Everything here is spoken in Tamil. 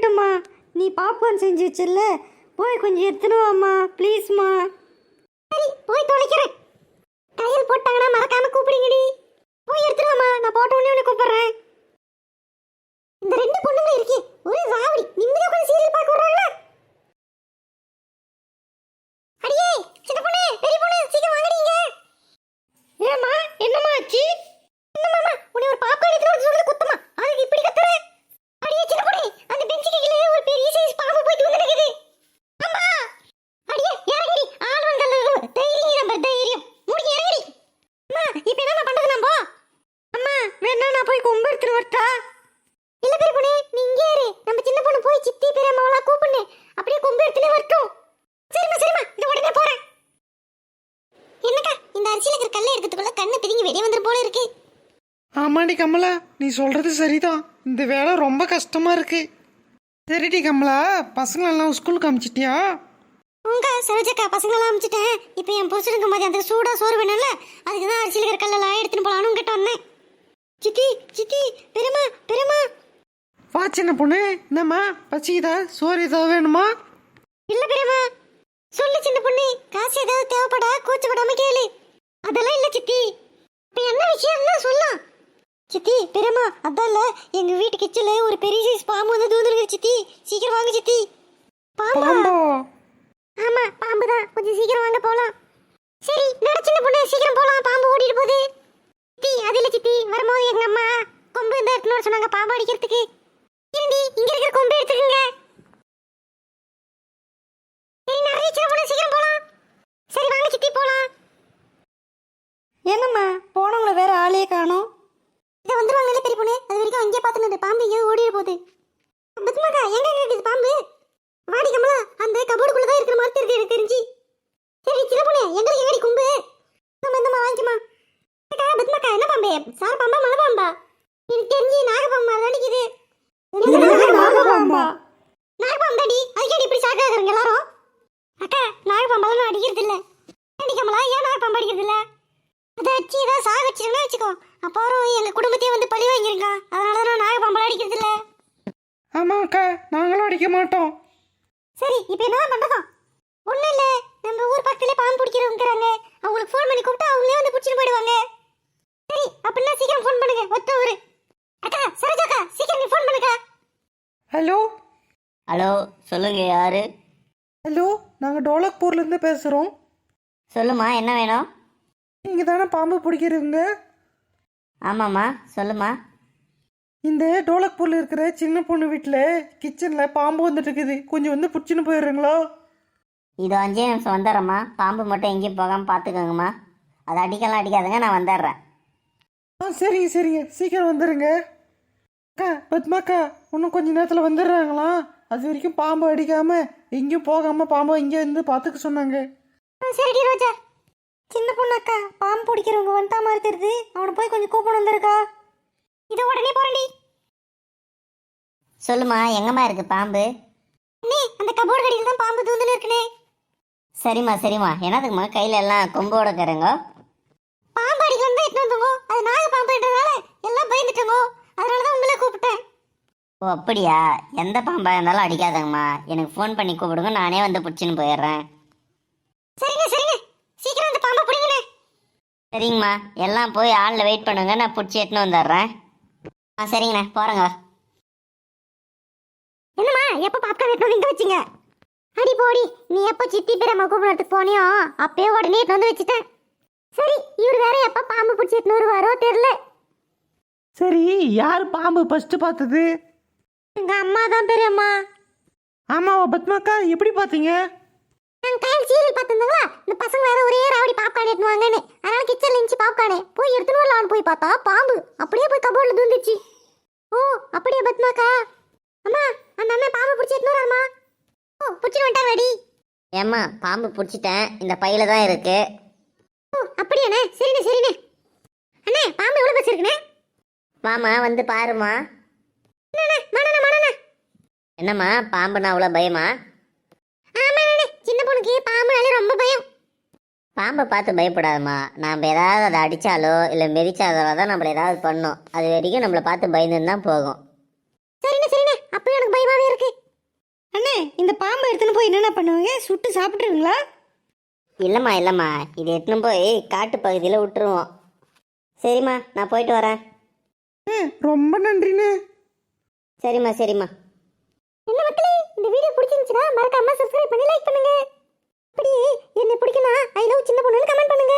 இருக்கட்டும்மா நீ பாப்கார்ன் செஞ்சு வச்சில்ல போய் கொஞ்சம் எடுத்துனுவாம்மா ப்ளீஸ்மா சரி போய் தொலைக்கிறேன். டைல் போட்டாங்கன்னா வேணா நான் போய் கொம்பு எடுத்துட்டு வரட்டா? இல்ல பெரிய நீ இங்கே இரு. நம்ம சின்ன பொண்ணு போய் சித்தி பெரியம்மாவெல்லாம் கூப்பிடு. அப்படியே கொம்பு எடுத்துட்டு வரட்டும். சரிம்மா சரிம்மா இந்த உடனே போறேன். என்னக்கா இந்த அரிசியில இருக்கிற கல்லை எடுக்கிறதுக்குள்ள கண்ணு பிதுங்கி வெளியே வந்துரு போல இருக்கு. ஆமாடி கமலா நீ சொல்றது சரிதான். இந்த வேலை ரொம்ப கஷ்டமா இருக்கு. சரிடி கமலா பசங்களெல்லாம் ஸ்கூலுக்கு அமிச்சிட்டியா? உங்க சரோஜக்கா பசங்களெல்லாம் அமிச்சிட்டேன். இப்போ என் புருஷனுக்கு மதியம் அந்த சூடாக சோறு வேணும்ல. அதுக்கு தான் அரிசியில் இருக்கிற கல்லெல்லாம் எடுத்துன்னு போலான்னு உங்ககிட்ட வந்தேன். சித்தி சித்தி பெருமா பெருமா வா சின்ன பொண்ணு. என்னம்மா? பசிக்குதா? சோறு ஏதாவது வேணுமா? இல்ல பெரியம்மா. சொல்லு சின்ன பொண்ணு. காசு ஏதாவது தேவைப்படா? கூச்சப்படாம கேளு. அதெல்லாம் இல்ல சித்தி. இப்ப என்ன விஷயம்னா சொல்லலாம் சித்தி பெரியம்மா அதான் இல்ல. எங்க வீட்டு கிச்சன்ல ஒரு பெரிய சைஸ் பாம்பு வந்து தூந்துருக்கு சித்தி. சீக்கிரம் வாங்க சித்தி. பாம்பா? பாம்போ? ஆமா பாம்பு தான் கொஞ்சம் சீக்கிரம் வாங்க போலாம். சரி நட சின்ன பொண்ணு. சீக்கிரம் போலாம். பாம்பு ஓடிட்டு போகுது. சித்தி அது இல்ல சித்தி வரும்போது எங்க அம்மா கொம்பு இந்த எடுத்துன்னு சொன்னாங்க பாம்பு அடிக்கிறதுக்கு. இருந்தி இங்க இருக்கிற கொம்பு எடுத்துக்கங்க சரி நிறைய சின்ன பொண்ணு சீக்கிரம் போலாம் சரி வாங்க சித்தி போலாம் என்னம்மா போனவங்கள வேற ஆளே காணோம் இதை வந்துருவாங்கல்ல பெரிய பொண்ணு அது வரைக்கும் அங்கேயே பார்த்துன்னு பாம்பு எங்கேயோ ஓடிட போகுது பத்மாக்கா எங்க இருக்குது பாம்பு வாடி கமலா அந்த கபோர்டுக்குள்ள தான் இருக்கிற மாதிரி தெரியுது எனக்கு தெரிஞ்சு சரி சின்ன பொண்ணு எங்களுக்கு எங்கடி கும்பு நம்ம இந்தம்மா வாங்கிக்கமா அக்கா பத்மாக்கா என்ன பாம்பு சார் பாம்பா மலை பாம்பா? எனக்கு தெரிஞ்சு நாகபாம்பு நிக்குது நாகபாம்பா? நாகபாம்பு தாடி அதுக்கே இப்படி சாக்காக்குறீங்க எல்லாரும்? அக்கா நாகபாம்பெல்லாம் நான் அடிக்கிறது இல்ல ஏன்டி கமலா ஏன் நாகபாம்பு அடிக்கிறது இல்ல அதை அடிச்சு ஏதாவது சாக வச்சிருந்தா வச்சுக்கோ. அப்புறம் எங்க குடும்பத்தையே வந்து பழி வாங்கிருங்க. அதனால தான் நான் நாகபாம்பெல்லாம் அடிக்கிறது இல்ல ஆமா அக்கா நாங்களும் அடிக்க மாட்டோம். சரி இப்போ என்ன பண்றதா ஒண்ணும் இல்ல. நம்ம ஊர் பக்கத்துல பாம்பு பிடிக்கிறவங்கிறாங்க அவங்களுக்கு ஃபோன் பண்ணி கூப்பிட்டு அவங்களே வந்து பிடிச்சிட்டு போயிடுவாங்க. அப்படின்னா சீக்கிரம் ஃபோன் பண்ணுங்க. ஒத்த ஊரு. அக்கா சரோஜாக்கா சீக்கிரம் நீ ஃபோன் பண்ணுக்கா. ஹலோ ஹலோ சொல்லுங்க யாரு? ஹலோ நாங்கள் டோலக்பூர்லேருந்து பேசுகிறோம் சொல்லுமா என்ன வேணும்? நீங்கள் தானே பாம்பு பிடிக்கிறவங்க ஆமாம்மா சொல்லுமா. இந்த டோலக்பூரில் இருக்கிற சின்ன பொண்ணு வீட்டில் கிச்சனில் பாம்பு வந்துட்டு இருக்குது கொஞ்சம் வந்து பிடிச்சின்னு போயிடுறீங்களா? இது அஞ்சே நிமிஷம் வந்துடுறேம்மா. பாம்பு மட்டும் எங்கேயும் போகாமல் பார்த்துக்கோங்கம்மா. அதை அடிக்கலாம் அடிக்காதுங்க நான் வந்துடுறேன். ஆ சரிங்க சரிங்க. சீக்கிரம் வந்துடுங்க அக்கா பத்மாக்கா இன்னும் கொஞ்ச நேரத்தில் வந்துடுறாங்களா? அது வரைக்கும் பாம்பு அடிக்காமல் எங்கேயும் போகாமல் பாம்பு இங்கே வந்து பார்த்துக்க சொன்னாங்க. சரி ரோஜா. சின்ன பொண்ணாக்கா பாம்பு பிடிக்கிறவங்க வந்துட்டா மாதிரி தெரியுது. அவனை போய் கொஞ்சம் கூப்பிட்டு வந்திருக்கா. இது உடனே போறடி சொல்லுமா எங்கம்மா இருக்கு பாம்பு? அண்ணே அந்த கபோர்டு கடையில் தான் பாம்பு தூந்துன்னு இருக்குனே. சரிம்மா சரிம்மா. என்னதுக்குமா கையில எல்லாம் கொம்போட கருங்க பாம்பு அடிக்கலாம் தான் எட்டு வந்தோங்க அது நாக பாம்புன்றதால எல்லாம் பயந்துட்டோங்க அதனால தான் உங்களை கூப்பிட்டேன். ஓ அப்படியா? எந்த பாம்பா இருந்தாலும் அடிக்காதங்கம்மா. எனக்கு ஃபோன் பண்ணி கூப்பிடுங்க நானே வந்து பிடிச்சின்னு போயிடுறேன். சரிங்க சரிங்க. சீக்கிரம் அந்த பாம்பை பிடிங்கண்ணே சரிங்கம்மா. எல்லாம் போய் ஆளில் வெயிட் பண்ணுங்க நான் பிடிச்சி எட்டுன்னு வந்துடுறேன். ஆ சரிங்கண்ணே. போகிறேங்க என்னம்மா எப்போ பாப்கார்ன் எடுத்து வந்து வச்சீங்க? அடி போடி நீ எப்போ சித்தி பெரியம்மா கூப்பிடறதுக்கு போனியோ அப்பயே உடனே எடுத்து வந்து வச்சுட்டேன். பிடிச்சி எடுத்துன்னு வருவாரோ தெரியல சரி யார் பாம்பு ஃபஸ்ட்டு பார்த்தது? எங்க அம்மா தான் பெரியம்மா. ஆமாவா பத்மாக்கா எப்படி பார்த்தீங்க? நாங்க கையில் சீரியல் பார்த்துருந்தாங்களா? இந்த பசங்க வேற ஒரே ராவடி பாப்கார்ன் எடுத்து வாங்கன்னு அதனால கிச்சன்ல இருந்துச்சு பாப்கார்னே போய் எடுத்துன்னு வரலாம்னு போய் பார்த்தா பாம்பு. அப்படியே போய் கபோர்ட்ல தூந்துச்சு ஓ அப்படியே பத்மாக்கா அம்மா அந்த அண்ணன் பாம்பு பிடிச்சி எடுத்துன்னு வராமா ஓ பிடிச்சி வந்துட்டார் ரெடி ஏம்மா பாம்பு பிடிச்சிட்டேன். இந்த பையில தான் இருக்கு. ஓ அப்படியாண்ணே. சரிண்ணே சரிண்ணே. அண்ணே பாம்பு எவ்வளோ பஸ் இருக்குண்ணே மாமா வந்து பாருமா என்னம்மா பாம்புனா அவ்வளோ பயமா? ஆமாண்ணே சின்ன பொண்ணுக்கு பாம்புனாலே ரொம்ப பயம். பாம்பை பார்த்து பயப்படாதம்மா. நாம் ஏதாவது அதை அடித்தாலோ இல்லை மெதிச்சாலோ தான் நம்மளை ஏதாவது பண்ணும். அது வரைக்கும் நம்மளை பார்த்து பயந்துன்னு தான் போகும். சரிண்ணே சரிண்ணே. அப்பயும் எனக்கு பயமாவே இருக்கு. அண்ணே இந்த பாம்பை எடுத்துன்னு போய் என்னென்ன பண்ணுவீங்க? சுட்டு சாப்பிட்ருவீங்களா இல்லைம்மா இல்லைம்மா. இது எடுத்துன்னு போய் காட்டு பகுதியில் விட்டுருவோம். சரிம்மா நான் போயிட்டு வரேன். ம் ரொம்ப நன்றிண்ணே. சரிம்மா சரிம்மா. என்ன மக்களே இந்த வீடியோ பிடிச்சிருந்துச்சுன்னா மறக்காம சப்ஸ்கிரைப் பண்ணி லைக் பண்ணுங்க. அப்படியே என்ன பிடிக்கும்னா ஐ லவ் சின்ன பொண்ணுன்னு கமெண்ட் பண்ணுங்க.